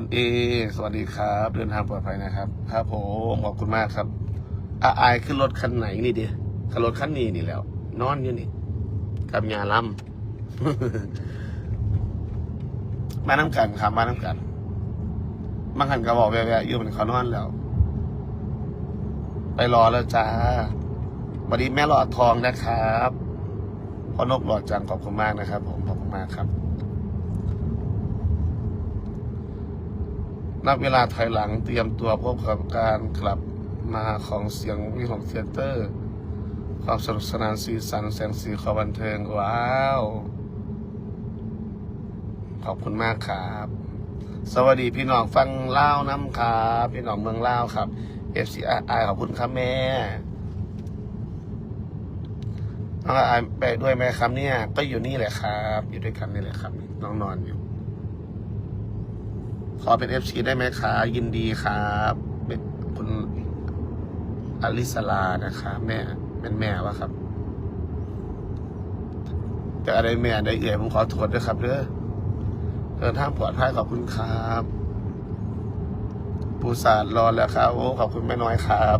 คุณเอ สวัสดีครับ เดินทางปลอดภัยนะครับ ครับผมขอบคุณมากครับอาอายขึ้นรถคันไหนนี่ดิขึ้นรถคันนี้นี่แล้ว นอนอยู่นี่กับยาลำมาน้ำกันครับมาน้ำกันบางคันก็บอกแวะๆอยู่มันเขานอนแล้ว ไปรอแล้วจ้าวัสดีแม่หลอดทองนะครับพ่อนกหลอดจังขอบคุณมากนะครับ ผมขอบคุณมากครับ นับเวลาถอยหลังเตรียมตัวพบกับการกลับมาของเสียงวิของเทเตอร์ ความสนุกสนานสีสันแสงสีความบันเทิง ว้าว ขอบคุณมากครับ สวัสดีพี่น้องฟังเล่าน้ำครับ พี่น้องเมืองเล่าครับ FCI ขอบคุณครับแม่น้องไอไปด้วยไหมครับเนี่ย ก็อยู่นี่แหละครับ อยู่ด้วยกันนี่แหละครับ น้องนอนอยู่ ขอเป็น FC ได้ไหมคะยินดีครับเป็นคุณอลิสลานะครับแม่เป็นแม่วะครับจะอะไรแม่ได้เอ่ยผมขอโทษด้วยครับเด้อเดินทางปลอดภัยขอบคุณครับปูสาดรอแล้วครับโอ้ขอบคุณแม่น้อยครับ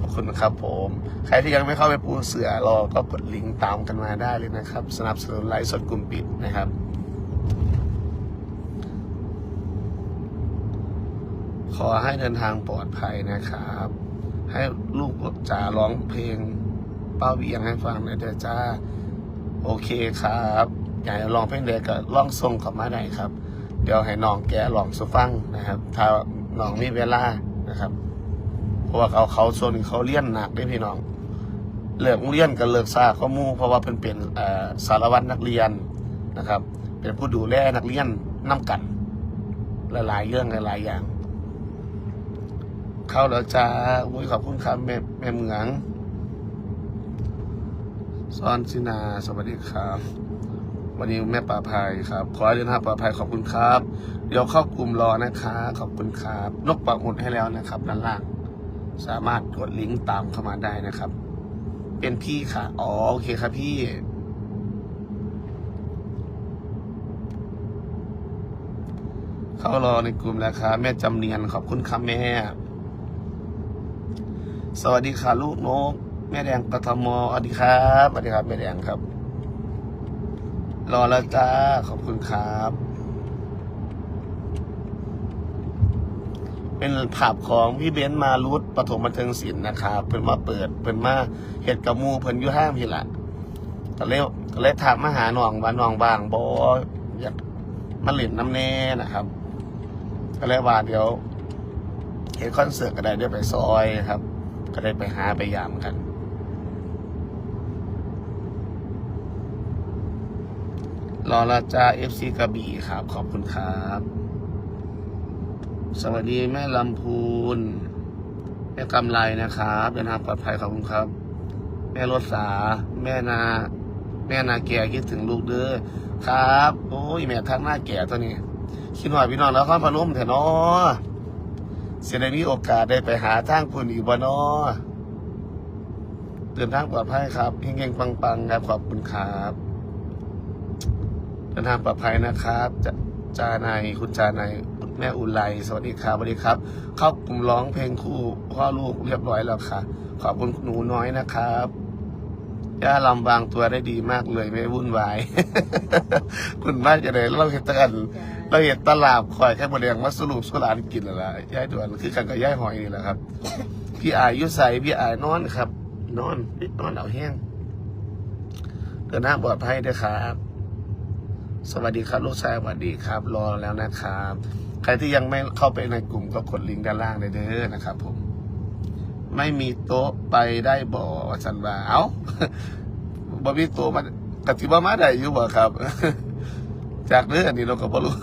ขอบคุณครับผม ใครที่ยังไม่เข้าไปปูเสือรอก็กดลิงก์ตามกันมาได้เลยนะครับ สนับสนุนไลฟ์สดกลุ่มปิดนะครับ ขอให้เดินทางปลอดภัยนะครับ ให้ลูกจ๋าร้องเพลงเป้าเวียงให้ฟังน่อยเด้อจ้า โอเคครับอยากจะลองเพลงเด็กก็ลองส่งเข้ามาได้ครับ เดี๋ยวให้น้องแกลองสุฟังนะครับ ถ้าน้องมีเวลานะครับ เพราะว่าเขาเขาโซนเขาเลี้ยนหนักด้วยพี่น้องเลิกเรียนกันเลิกซาข้อมูเพราะว่าเป็นเป็นสารวัตรนักเรียนนะครับ เป็นผู้ดูแลนักเรียนน้ำกันหลายๆเรื่องหลายๆอย่าง เข้าแล้วจ้าอุ้ยขอบคุณครับแม่แม่เหมืองซอนซินาสวัสดีครับ วันนี้แม่ปลาภัยครับ ขอให้เดินทางปลอดภัยขอบคุณครับ เดี๋ยวเข้ากลุ่มรอนะคะ ขอบคุณครับ นกปักหมุดให้แล้วนะครับ ด้านล่าง สามารถกดลิงก์ตามเข้ามาได้นะครับ เป็นพี่ค่ะ อ๋อโอเคครับพี่เข้ารอในกลุ่มแล้วครับแม่จำเนียนขอบคุณครับแม่ สวัสดีค่ะลูกนกแม่แดงกทมสวัสดีครับสวัสดีครับแม่แดงครับ รอแล้วจ้าขอบคุณครับ เป็นภาพของพี่เบนซ์มารุตปฐมบันเทิงศิลป์นะครับเพิ่นมาเปิดเพิ่นมาเฮ็ดกับหมูเพิ่นอยู่ห้างพี่ละก็เลยก็เลยถามมาหาน้องว่าน้องบางบ่อยากมาเล่นน้ำแน่นะครับ ก็เลยว่าเดี๋ยวเห็นคอนเสิร์ตก็ได้เดี๋ยวไปซอยครับ ก็ได้ไปหาไปยามกัน รอละจ้า FC กระบี่ครับ ขอบคุณครับ สวัสดีแม่ลำพูน แม่กำไรนะครับเดินทางปลอดภัยขอบคุณครับ แม่รถสา แม่นา แม่นาแก่คิดถึงลูกเด้อครับ โอ้ยแม่ทักหน้าแก่ตัวนี้คิดว่าพี่น้องแล้วข้อพนมเถอะเนาะ เสียในนี้โอกาสได้ไปหาทางคุณอีกบ่นาะเดินทางปลอดภัยครับเฮงๆปังๆครับขอบคุณครับเดินทางปลอดภัยนะครับจจาในายคุณจาในายแม่อุไรสวัสดีครับสวัสดีครับ เข้ากลุ่มร้องเพลงคู่พ่อลูกเรียบร้อยแล้วค่ะ ขอบคุณหนูน้อยนะครับย่าลำวางตัวได้ดีมากเลยไม่วุ่นวาย คุณบ้านจะได้เราเห็นตะกัน เราเห็นตลาบคอยแค่บดแดงมาสรุปสุรานกินแล้วล่ะย่ายด่วนคือกันกับย่ายหอยนี่แหละครับ พี่อายยุใสพี่อายนอนครับ นอนนอนเอาแห้งเดินหน้าปลอดภัยด้วยครับ สวัสดีครับ ลูกชายสวัสดีครับ รอแล้วนะครับ ใครที่ยังไม่เข้าไปในกลุ่มก็กดลิงก์ด้านล่างเลยเด้อนะครับผม ไม่มีโต๊ะไปได้บ่อสันวาเอ้าบ่มีโต๊ะมากติบ่ามาได้อยู่บ่ครับ จากเรื่องอันนี้เราก็บ่รู้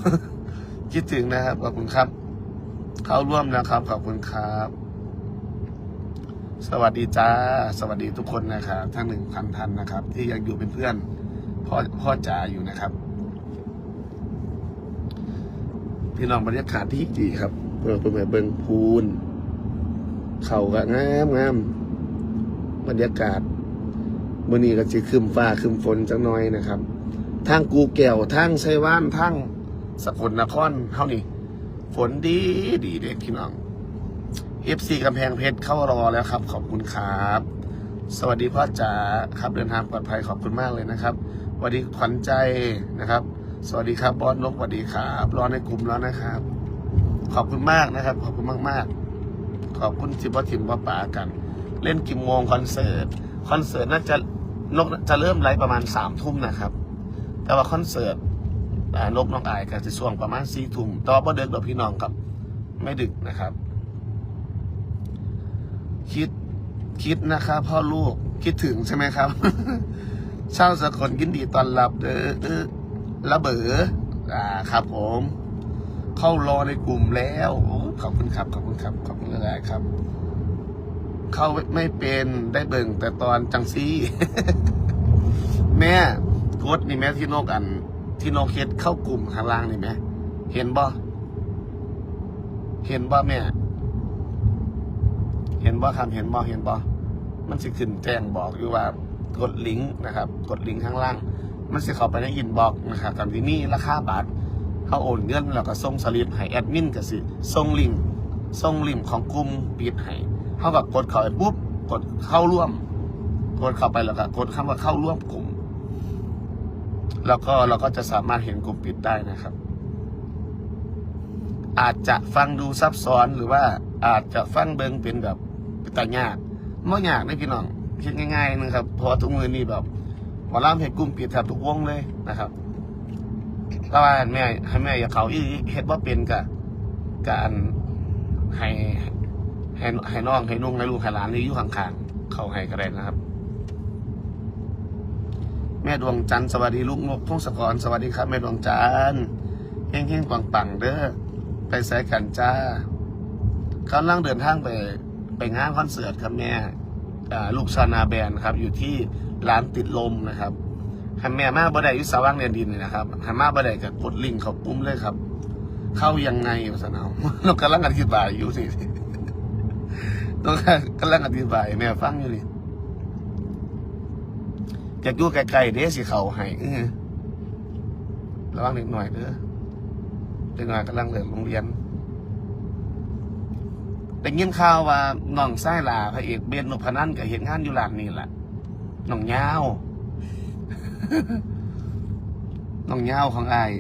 คิดถึงนะครับขอบคุณครับ เข้าร่วมนะครับขอบคุณครับ สวัสดีจ้า สวัสดีทุกคนนะครับทั้งหนึ่งพันท่านนะครับ ที่ยังอยู่เป็นเพื่อนพ่อพ่อจ๋าอยู่นะครับ พี่น้องบรรยากาศที่ดีครับเปิดเปิดเบิ่งพูน เขาก็งามงามบรรยากาศมื่อนี้ก็จะคืมฟ้าคืมฝนจังน้อยนะครับ ทางกูแก้วทางไชว่านทางสกลนครเท่านี้ฝนดีดีเด็กพี่น้อง FC กำแพงเพชรเข้ารอแล้วครับ ขอบคุณครับ สวัสดีพ่อจ๋าครับเดินทางปลอดภัยขอบคุณมากเลยนะครับสวัสดีขวัญใจนะครับ สวัสดีครับบอสนกสวัสดีครับรอในกลุ่มแล้วนะครับ ขอบคุณมากนะครับ ขอบคุณมากๆขอบคุณทิมว่าทิมว่าป่ากัน เล่นกี่โมงคอนเสิร์ตคอนเสิร์ตน่าจะนกจะเริ่มไลฟ์ประมาณสามทุ่มนะครับ แต่ว่าคอนเสิร์ตอ่านกน้องอายก็จะช่วงประมาณสี่ทุ่มแต่ว่าบ่เดึกดอกพี่น้องครับ ไม่ดึกนะครับ คิดคิดนะครับพ่อลูกคิดถึงใช่ไหมครับเช่าสกลยินดีตอนรับเด้อออระเบออ่าครับผม เข้ารอในกลุ่มแล้วขอบคุณครับขอบคุณครับขอบคุณหลายๆครับ เข้าไม่เป็นได้เบิ่งแต่ตอนจังซี่ แม่ โพสต์นี่แม่ที่นกอัน ที่นกเฮ็ดเข้ากลุ่มข้างล่างนี่แม่เห็นบ่เห็นบ่แม่ เห็นบ่ครับเห็นบ่เห็นบ่มันสิขึ้นแจ้งบอกอยู่ว่ากดลิงก์นะครับ กดลิงก์ข้างล่าง มันสิเข้าไปในอินบ็อกซ์นะครับกับที่นี่ราคาบาทเขาโอนเงินแล้วก็ส่งสลิปให้แอดมินก็สิส่งลิงก์ส่งลิงก์ของกลุ่มปิดให้เขากับกดเข้าไปปุ๊บกดเข้าร่วม กดเข้าไปแล้วก็กดคำว่าเข้าร่วมกลุ่ม แล้วก็เราก็จะสามารถเห็นกลุ่มปิดได้นะครับ อาจจะฟังดูซับซ้อนหรือว่าอาจจะฟังเบิงเป็นแบบเป็นตายากไม่ยากนะพี่น้องคิดง่ายๆนะครับเพอทุกมือนี่แบบหมอลำเห็นกลุ่มปิดแทบทุกวงเลยนะครับถ้าว่าแม่ให้แม่อย่าเขาอีเฮ็ดว่าเป็นกะการให้ให้ให้น้องให้นุ่งให้ลูกให้หลานนี่อยู่ข้างๆเขาให้ก็ได้นะครับ แม่ดวงจันทร์สวัสดีลูกนกพงศกรสวัสดีครับ แม่ดวงจันทร์เฮงเฮงปังปังๆเด้อไปใส่กันจ้ากำลังเดินทางไปไปงานคอนเสิร์ตครับแม่ลูกชานาแบนครับ อยู่ที่ร้านติดลมนะครับให้แม่มาบ่ได้ยุสาว่างเรียนดินเลยนะครับให้มาบ่ได้กับกดลิงเขาปุ้มเลยครับ เข้ายังไงอยู่สนาเรากำลังอธิบายอยู่สิต้องกำลังอธิบายแม่ฟังอยู่นี่ อยากอยู่ไกลๆเด้สิเขาให้เออระวังเด็กหน่อยเด้อเด็กหน่อยกำลังเรียนโรงเรียนแต่ยินข่าวว่าน้องไส้ลาพระเอกเบนนพนันก็เห็นงานอยู่ร้านนี้แหละน้องยาวน้องยาวของไอาย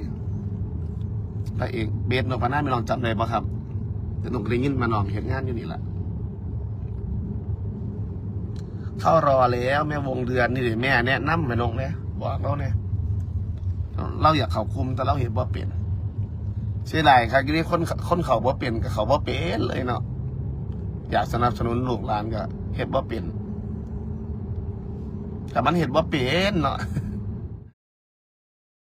พระเอกเบนนพนันไม่ลองจำได้ปะครับแต่หนุ่มได้ยินมาน้องเห็นงานอยู่นี่แหละ เข้ารอแล้วแม่วงเดือนนี่เดี๋ยวแม่แนะนำไปลงเนี่ยบอกเราเนี่ยเราอยากเขาคุมแต่เราเห็นว่าเปลี่ยนเสียดายครับทีนี้คนคนเขาบ่เปลี่ยนกับเขาบ่เป็นเลยเนาะอยากสนับสนุนลูกหลานก็เฮ็ดบ่เปลี่ยนแต่มันเฮ็ดบ่เป็นเนาะ